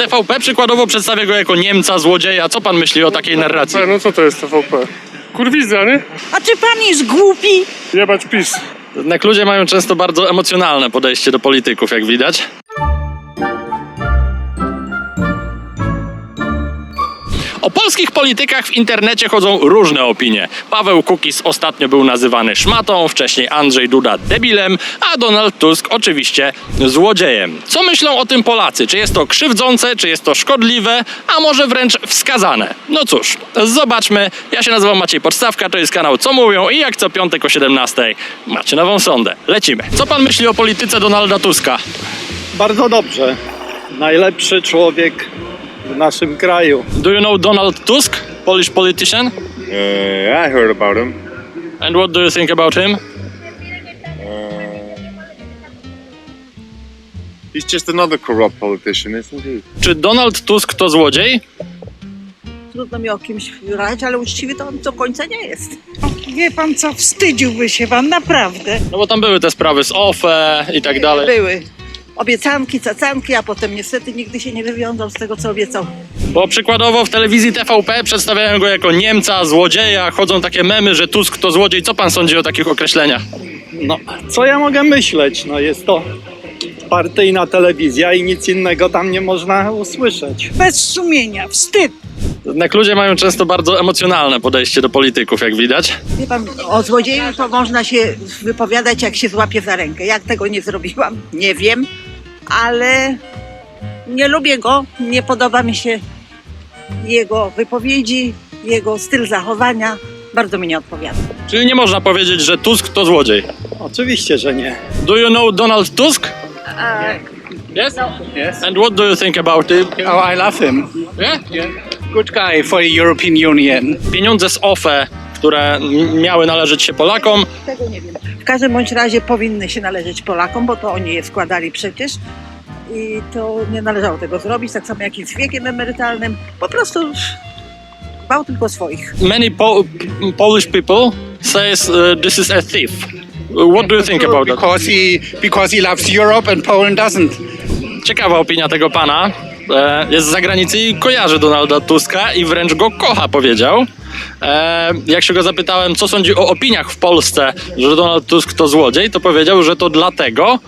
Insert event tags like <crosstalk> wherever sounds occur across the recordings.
TVP przykładowo przedstawia go jako Niemca, złodzieja. Co pan myśli o takiej narracji? No co to jest TVP? Kurwizja, nie? A czy pan jest głupi? Jebać PiS. Jednak ludzie mają często bardzo emocjonalne podejście do polityków, jak widać. O polskich politykach w internecie chodzą różne opinie. Paweł Kukiz ostatnio był nazywany szmatą, wcześniej Andrzej Duda debilem, a Donald Tusk oczywiście złodziejem. Co myślą o tym Polacy? Czy jest to krzywdzące, czy jest to szkodliwe, a może wręcz wskazane? No cóż, zobaczmy. Ja się nazywam Maciej Podstawka, to jest kanał Co Mówią i jak co piątek o 17 macie nową sondę. Lecimy. Co pan myśli o polityce Donalda Tuska? Bardzo dobrze. Najlepszy człowiek w naszym kraju. Do you know Donald Tusk, Polish politician? Uh, I heard about him. And what do you think about him? He's just another corrupt politician, isn't he? Czy Donald Tusk to złodziej? Trudno mi o kimś grać, ale uczciwy to on do końca nie jest. Wie pan co, wstydziłby się pan, naprawdę. No bo tam były te sprawy z OFE i tak dalej. Były obiecanki, cacanki, a potem niestety nigdy się nie wywiązał z tego, co obiecał. Bo przykładowo w telewizji TVP przedstawiają go jako Niemca, złodzieja, chodzą takie memy, że Tusk to złodziej. Co pan sądzi o takich określeniach? No, co ja mogę myśleć? No jest to partyjna telewizja i nic innego tam nie można usłyszeć. Bez sumienia, wstyd. Jednak ludzie mają często bardzo emocjonalne podejście do polityków, jak widać. Wie pan, o złodzieju to można się wypowiadać, jak się złapie za rękę. Jak tego nie zrobiłam, nie wiem, ale nie lubię go, nie podoba mi się jego wypowiedzi, jego styl zachowania. Bardzo mi nie odpowiada. Czyli nie można powiedzieć, że Tusk to złodziej. Oczywiście, że nie. Do you know Donald Tusk? Yes? Yes. And what do you think about him? Oh, I love him. Yeah? Good guy for the European Union. Pieniądze z OFE, które m- miały należeć się Polakom, Tego nie wiem. W każdym bądź razie powinny się należeć Polakom, bo to oni je składali przecież. I to nie należało tego zrobić, tak samo jak i z wiekiem emerytalnym. Po prostu bał tylko swoich. many po- Polish people says uh, this is a thief. What do you think about that? Because he because he loves Europe and Poland doesn't. Ciekawa opinia tego pana. E, jest z zagranicy i kojarzy Donalda Tuska i wręcz go kocha, powiedział. E, jak się go zapytałem, co sądzi o opiniach w Polsce, że Donald Tusk to złodziej, to powiedział, że to dlatego,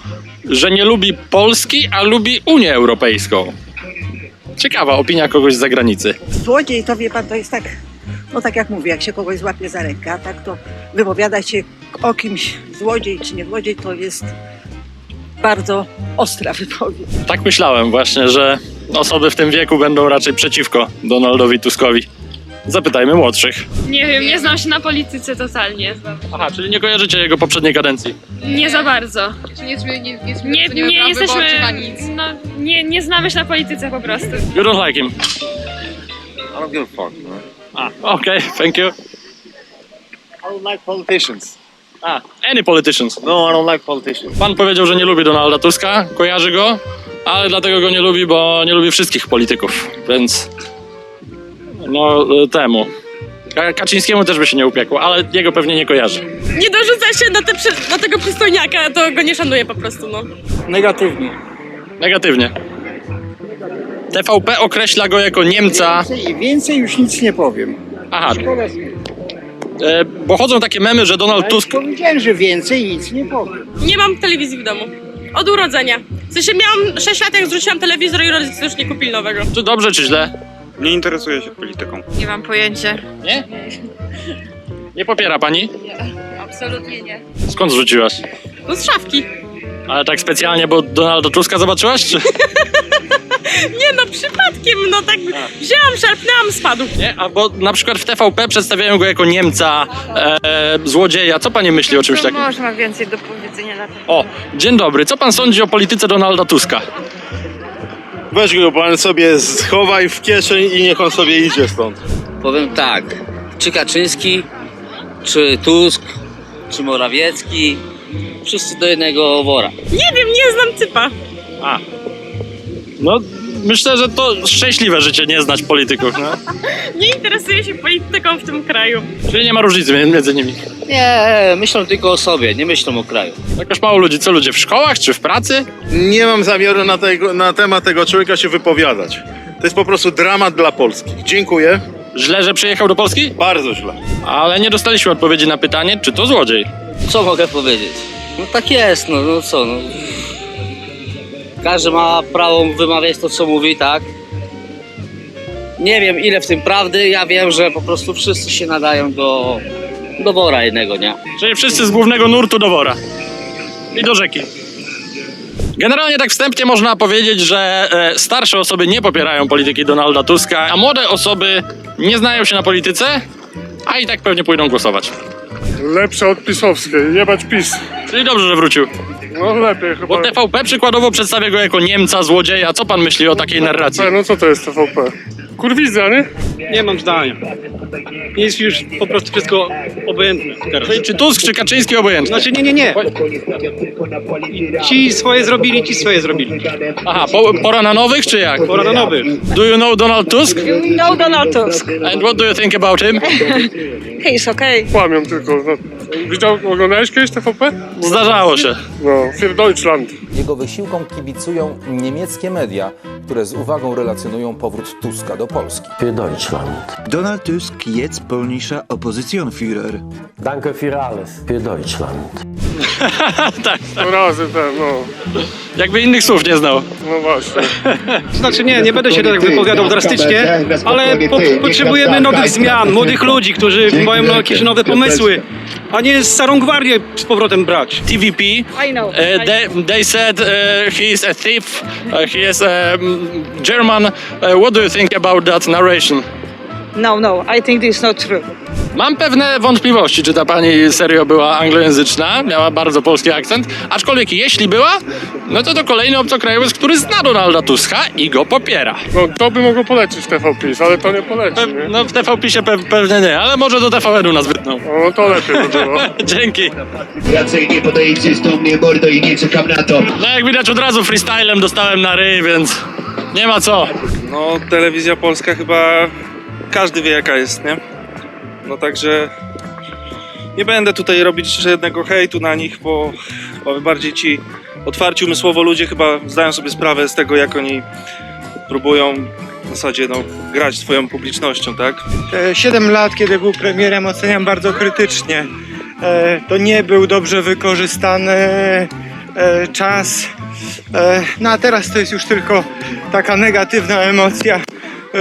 że nie lubi Polski, a lubi Unię Europejską. Ciekawa opinia kogoś z zagranicy. Złodziej to wie pan, to jest tak, no tak jak mówię, jak się kogoś złapie za rękę, a tak to wypowiadać się o kimś złodziej czy nie złodziej, to jest bardzo ostra wypowiedź. Tak myślałem właśnie, że osoby w tym wieku będą raczej przeciwko Donaldowi Tuskowi. Zapytajmy młodszych. Nie wiem, nie znam się na polityce totalnie. Aha, czyli nie kojarzycie jego poprzedniej kadencji. Nie za bardzo. Czy nie, nie, nie, nie, Nie, jesteśmy. No, nie, nie znamy się na polityce po prostu. You don't like him? I don't give a fuck, man. Ah, okay, thank you. I don't like politicians. Ah, any politicians. No, I don't like politicians. Pan powiedział, że nie lubi Donalda Tuska, kojarzy go, ale dlatego go nie lubi, bo nie lubi wszystkich polityków, więc no y, temu. Ka- Kaczyńskiemu też by się nie upiekło, ale jego pewnie nie kojarzy. Nie dorzuca się do, te, do tego przystojniaka, to go nie szanuję po prostu, no. Negatywnie. Negatywnie. TVP określa go jako Niemca. I więcej już nic nie powiem. Aha. E, bo chodzą takie memy, że Donald Tusk. powiedziałem, że więcej nic nie powiem. Nie mam telewizji w domu. Od urodzenia. W sensie miałam 6 lat, jak zrzuciłam telewizor i rodzice już nie kupili nowego. Czy dobrze, czy źle? Nie interesuję się polityką. Nie mam pojęcia. Nie? Nie popiera pani? Absolutnie nie. Skąd rzuciłaś? No z szafki. Ale tak specjalnie, bo Donalda Tuska zobaczyłaś, czy? <laughs> Nie no, przypadkiem, no tak wzięłam, szarpnęłam, spadł. Nie? A bo na przykład w TVP przedstawiają go jako Niemca, e, złodzieja. Co pani myśli o czymś To takim? można więcej do powiedzenia na ten O, dzień dobry. Co pan sądzi o polityce Donalda Tuska? Weź go pan sobie schowaj w kieszeń i niech on sobie idzie stąd. Powiem tak, czy Kaczyński, czy Tusk, czy Morawiecki, wszyscy do jednego wora. Nie wiem, nie znam typa. A. No, myślę, że to szczęśliwe życie nie znać polityków, no. <laughs> Nie interesuję się polityką w tym kraju. Czyli nie ma różnicy między- między nimi. Nie, myślą tylko o sobie, nie myślą o kraju. Jakoś mało ludzi. Co ludzie w szkołach czy w pracy? Nie mam zamiaru na, tego, na temat tego człowieka się wypowiadać. To jest po prostu dramat dla Polski. Dziękuję. Źle, że przyjechał do Polski? Bardzo źle. Ale nie dostaliśmy odpowiedzi na pytanie, czy to złodziej. Co mogę powiedzieć? No tak jest, no, no co, no. Każdy ma prawo wymawiać to, co mówi, tak? Nie wiem, ile w tym prawdy, ja wiem, że po prostu wszyscy się nadają do, do wora jednego, nie? Czyli wszyscy z głównego nurtu do wora. I do rzeki. Generalnie tak wstępnie można powiedzieć, że e, starsze osoby nie popierają polityki Donalda Tuska, a młode osoby nie znają się na polityce, a i tak pewnie pójdą głosować. Lepsze od pisowskiej. Jebać PiS. Czyli dobrze, że wrócił. No lepiej chyba. Bo TVP przykładowo przedstawia go jako Niemca, złodzieja. Co pan myśli o takiej narracji? No co to jest TVP? Kurwiza, nie? Nie mam zdania. Jest już po prostu wszystko obojętne teraz. Czy Tusk, czy Kaczyński obojętny? Znaczy nie, nie, nie. Ci swoje zrobili, ci swoje zrobili. Aha, po, pora na nowych, czy jak? Pora na nowych. Do you know Donald Tusk? No Donald Tusk. And what do you think about him? <laughs> He's okay. Kłamią tylko. No. Widział, oglądałeś kiedyś TVP? Zdarzało się. No, für Deutschland. Jego wysiłkom kibicują niemieckie media, które z uwagą relacjonują powrót Tuska do Polski. Donald Tusk jetzt polnischer Oppositionsführer. Danke für alles. Für Deutschland. <laughs> tak, To razy ten, no. jakby innych słów nie znał. No właśnie. <laughs> Znaczy nie, nie będę się tak wypowiadał drastycznie, ale po, potrzebujemy nowych zmian, młodych ludzi, którzy mają jakieś nowe pomysły, a nie starą gwardię z powrotem brać. TVP, I know. uh, they, they said uh, he is a thief, uh, he is um, German. Uh, what do you think about that narration? No, no, I think this is not true. Mam pewne wątpliwości, czy ta pani serio była anglojęzyczna, miała bardzo polski akcent, aczkolwiek jeśli była, no to to kolejny obcokrajowiec, który zna Donalda Tuska i go popiera. No to by mogło polecić TVP, ale to nie poleci, nie? No w TVP się pe pewnie nie, ale może do TVN-u nas wytną. No to lepiej by było. <laughs> Dzięki. Raczej nie podejdziesz do mnie mordo i nie czekam na to. No jak widać od razu freestylem dostałem na ryj, więc nie ma co. No, telewizja polska chyba każdy wie jaka jest, nie? No także nie będę tutaj robić żadnego hejtu na nich, bo, bo bardziej ci otwarci umysłowo ludzie chyba zdają sobie sprawę z tego, jak oni próbują w zasadzie no, grać swoją publicznością, tak? Siedem lat, kiedy był premierem, oceniam bardzo krytycznie. E, To nie był dobrze wykorzystany e, czas. E, No a teraz to jest już tylko taka negatywna emocja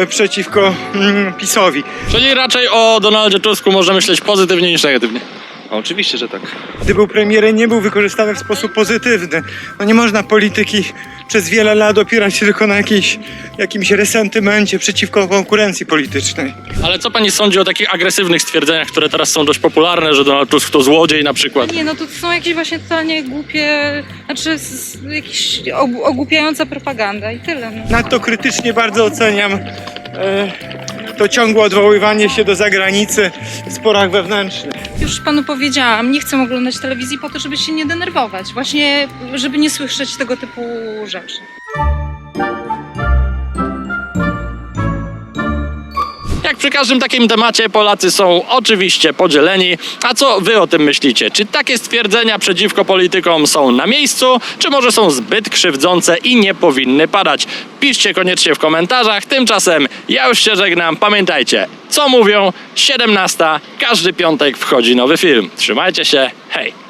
przeciwko mm, PiSowi. Czyli raczej o Donaldzie Tusku można myśleć pozytywnie niż negatywnie. Oczywiście, że tak. Gdy był premierem, nie był wykorzystany w sposób pozytywny. No nie można polityki przez wiele lat opierać się tylko na jakiejś, jakimś resentymencie przeciwko konkurencji politycznej. Ale co pani sądzi o takich agresywnych stwierdzeniach, które teraz są dość popularne, że Donald Tusk to złodziej na przykład? Nie, no to są jakieś właśnie totalnie głupie, znaczy jakieś og- ogłupiająca propaganda i tyle. No. Nadto krytycznie bardzo oceniam e, to ciągłe odwoływanie się do zagranicy w sporach wewnętrznych. Już panu powiedziałam, nie chcę oglądać telewizji po to, żeby się nie denerwować. Właśnie, żeby nie słyszeć tego typu rzeczy. Przy każdym takim temacie Polacy są oczywiście podzieleni. A co wy o tym myślicie? Czy takie stwierdzenia przeciwko politykom są na miejscu, czy może są zbyt krzywdzące i nie powinny padać? Piszcie koniecznie w komentarzach. Tymczasem ja już się żegnam. Pamiętajcie, co mówią 17. Każdy piątek wchodzi nowy film. Trzymajcie się. Hej!